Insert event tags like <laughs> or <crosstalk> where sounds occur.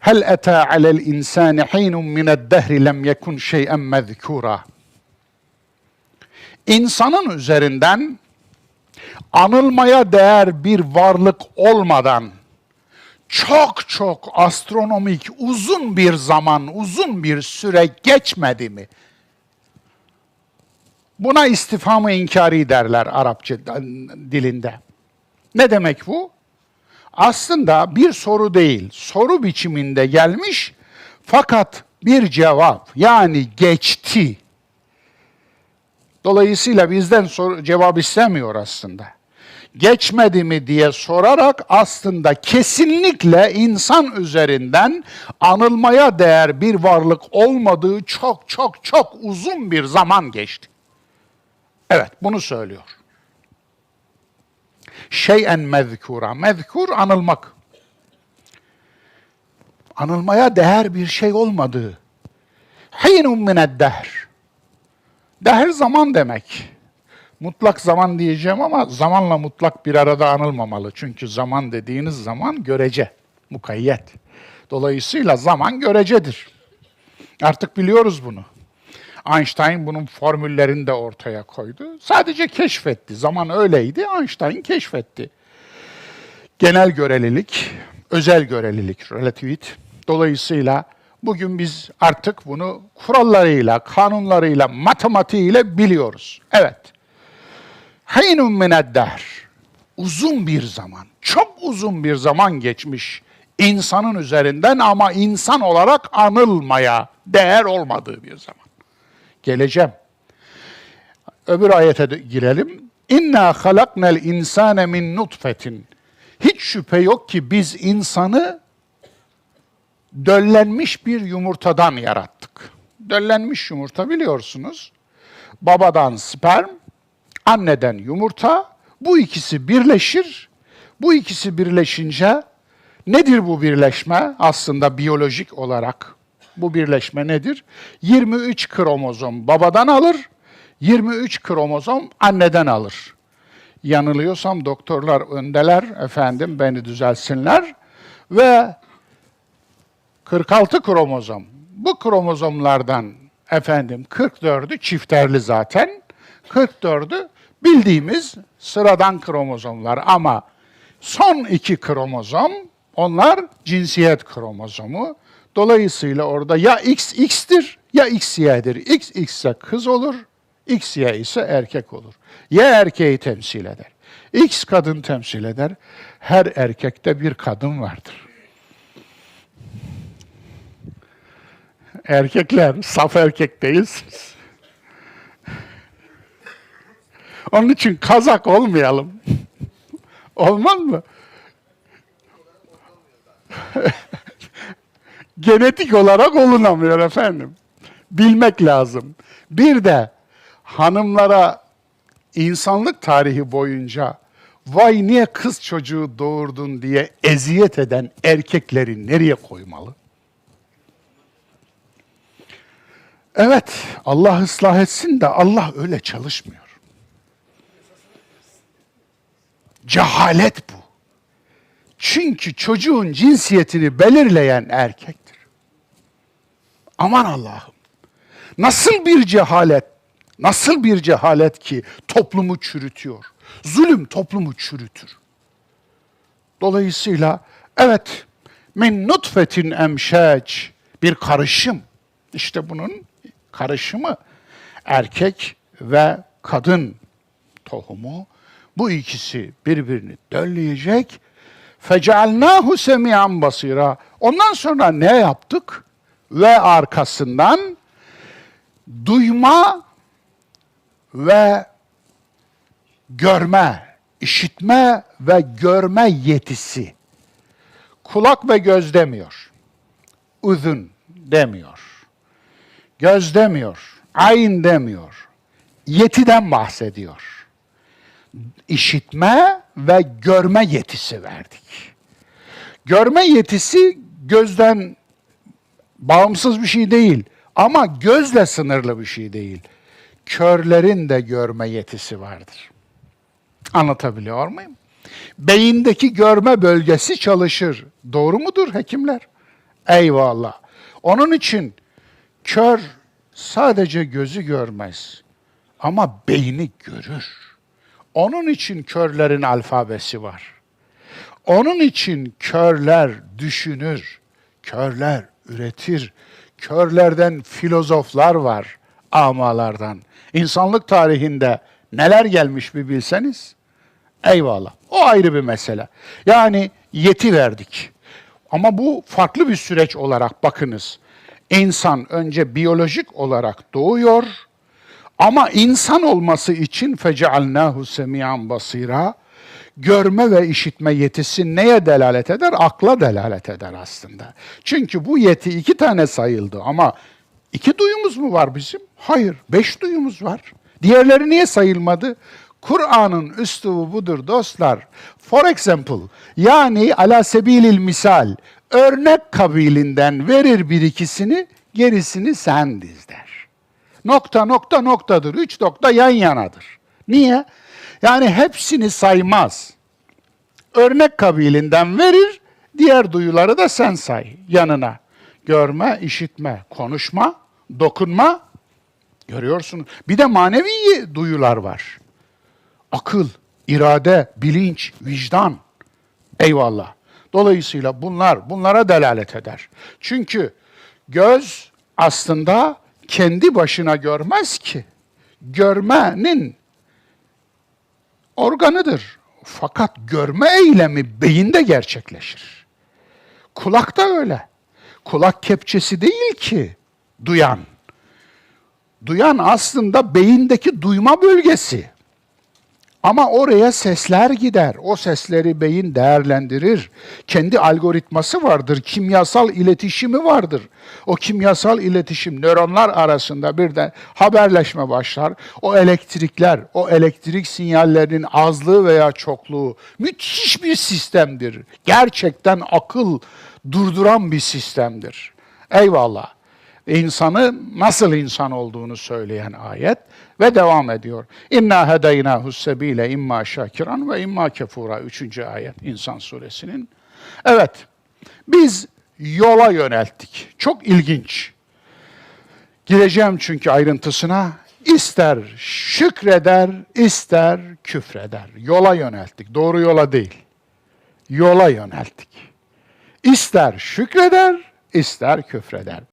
Hel ata alel insani hinun mined dehri lem yekun şey'en mezkura. İnsanın üzerinden anılmaya değer bir varlık olmadan çok çok astronomik uzun bir zaman, uzun bir süre geçmedi mi? Buna istifhamı inkari derler Arapça dilinde. Ne demek bu? Aslında bir soru değil, soru biçiminde gelmiş fakat bir cevap yani geçti. Dolayısıyla bizden soru, cevap istemiyor aslında. Geçmedi mi diye sorarak aslında kesinlikle insan üzerinden anılmaya değer bir varlık olmadığı çok çok çok uzun bir zaman geçti. Evet, bunu söylüyor. Şeyen mezkura. Mezkur anılmak. Anılmaya değer bir şey olmadığı. Hinun mined dehr. Dehr zaman demek. Mutlak zaman diyeceğim ama zamanla mutlak bir arada anılmamalı. Çünkü zaman dediğiniz zaman görece, mukayyet. Dolayısıyla zaman görecedir. Artık biliyoruz bunu. Einstein bunun formüllerini de ortaya koydu. Sadece keşfetti. Zaman öyleydi, Einstein keşfetti. Genel görelilik, özel görelilik, relativit. Dolayısıyla bugün biz artık bunu kurallarıyla, kanunlarıyla, matematiğiyle biliyoruz. Evet. Haynun minedder. Uzun bir zaman, çok uzun bir zaman geçmiş insanın üzerinden ama insan olarak anılmaya değer olmadığı bir zaman geleceğim. Öbür ayete de girelim. İnna halaknel insane min nutfetin. Hiç şüphe yok ki biz insanı döllenmiş bir yumurtadan yarattık. Döllenmiş yumurta biliyorsunuz. Babadan sperm, anneden yumurta. Bu ikisi birleşir. Bu ikisi birleşince nedir bu birleşme? Aslında biyolojik olarak bu birleşme nedir? 23 kromozom babadan alır, 23 kromozom anneden alır. Yanılıyorsam doktorlar öndeler, efendim beni düzelsinler. Ve 46 kromozom. Bu kromozomlardan efendim 44'ü çifterli zaten. 44'ü bildiğimiz sıradan kromozomlar ama son iki kromozom onlar cinsiyet kromozomu. Dolayısıyla orada ya X X'tir ya X Y'dir. X X ise kız olur, X Y ise erkek olur. Y erkeği temsil eder. X kadın temsil eder. Her erkekte bir kadın vardır. Erkekler saf erkek değilsiniz. Onun için kazak olmayalım. Olmaz mı? <laughs> genetik olarak olunamıyor efendim. Bilmek lazım. Bir de hanımlara insanlık tarihi boyunca vay niye kız çocuğu doğurdun diye eziyet eden erkekleri nereye koymalı? Evet, Allah ıslah etsin de Allah öyle çalışmıyor. Cehalet bu. Çünkü çocuğun cinsiyetini belirleyen erkektir. Aman Allah'ım. Nasıl bir cehalet, nasıl bir cehalet ki toplumu çürütüyor. Zulüm toplumu çürütür. Dolayısıyla evet min nutfetin emşeç bir karışım. İşte bunun karışımı erkek ve kadın tohumu. Bu ikisi birbirini dölleyecek Fecealnahu semiyan basira. Ondan sonra ne yaptık? Ve arkasından duyma ve görme, işitme ve görme yetisi. Kulak ve göz demiyor. Uzun demiyor. Göz demiyor. Ayn demiyor. Yetiden bahsediyor işitme ve görme yetisi verdik. Görme yetisi gözden bağımsız bir şey değil ama gözle sınırlı bir şey değil. Körlerin de görme yetisi vardır. Anlatabiliyor muyum? Beyindeki görme bölgesi çalışır. Doğru mudur hekimler? Eyvallah. Onun için kör sadece gözü görmez ama beyni görür. Onun için körlerin alfabesi var. Onun için körler düşünür, körler üretir, körlerden filozoflar var, amalardan. İnsanlık tarihinde neler gelmiş bir bilseniz, eyvallah. O ayrı bir mesele. Yani yeti verdik. Ama bu farklı bir süreç olarak bakınız. İnsan önce biyolojik olarak doğuyor, ama insan olması için fecealnahu semiyan basira görme ve işitme yetisi neye delalet eder? Akla delalet eder aslında. Çünkü bu yeti iki tane sayıldı ama iki duyumuz mu var bizim? Hayır, beş duyumuz var. Diğerleri niye sayılmadı? Kur'an'ın üslubu budur dostlar. For example, yani ala sebilil misal, örnek kabilinden verir bir ikisini, gerisini sen diz. Nokta nokta noktadır. Üç nokta yan yanadır. Niye? Yani hepsini saymaz. Örnek kabilinden verir, diğer duyuları da sen say yanına. Görme, işitme, konuşma, dokunma. Görüyorsunuz. Bir de manevi duyular var. Akıl, irade, bilinç, vicdan. Eyvallah. Dolayısıyla bunlar bunlara delalet eder. Çünkü göz aslında kendi başına görmez ki. Görmenin organıdır. Fakat görme eylemi beyinde gerçekleşir. Kulak da öyle. Kulak kepçesi değil ki duyan. Duyan aslında beyindeki duyma bölgesi. Ama oraya sesler gider. O sesleri beyin değerlendirir. Kendi algoritması vardır, kimyasal iletişimi vardır. O kimyasal iletişim nöronlar arasında birden haberleşme başlar. O elektrikler, o elektrik sinyallerinin azlığı veya çokluğu müthiş bir sistemdir. Gerçekten akıl durduran bir sistemdir. Eyvallah insanı nasıl insan olduğunu söyleyen ayet ve devam ediyor. İnna hedeynahu sebile imma şakiran ve imma kefura. Üçüncü ayet İnsan suresinin. Evet, biz yola yönelttik. Çok ilginç. Gireceğim çünkü ayrıntısına. İster şükreder, ister küfreder. Yola yönelttik. Doğru yola değil. Yola yönelttik. İster şükreder, ister küfreder.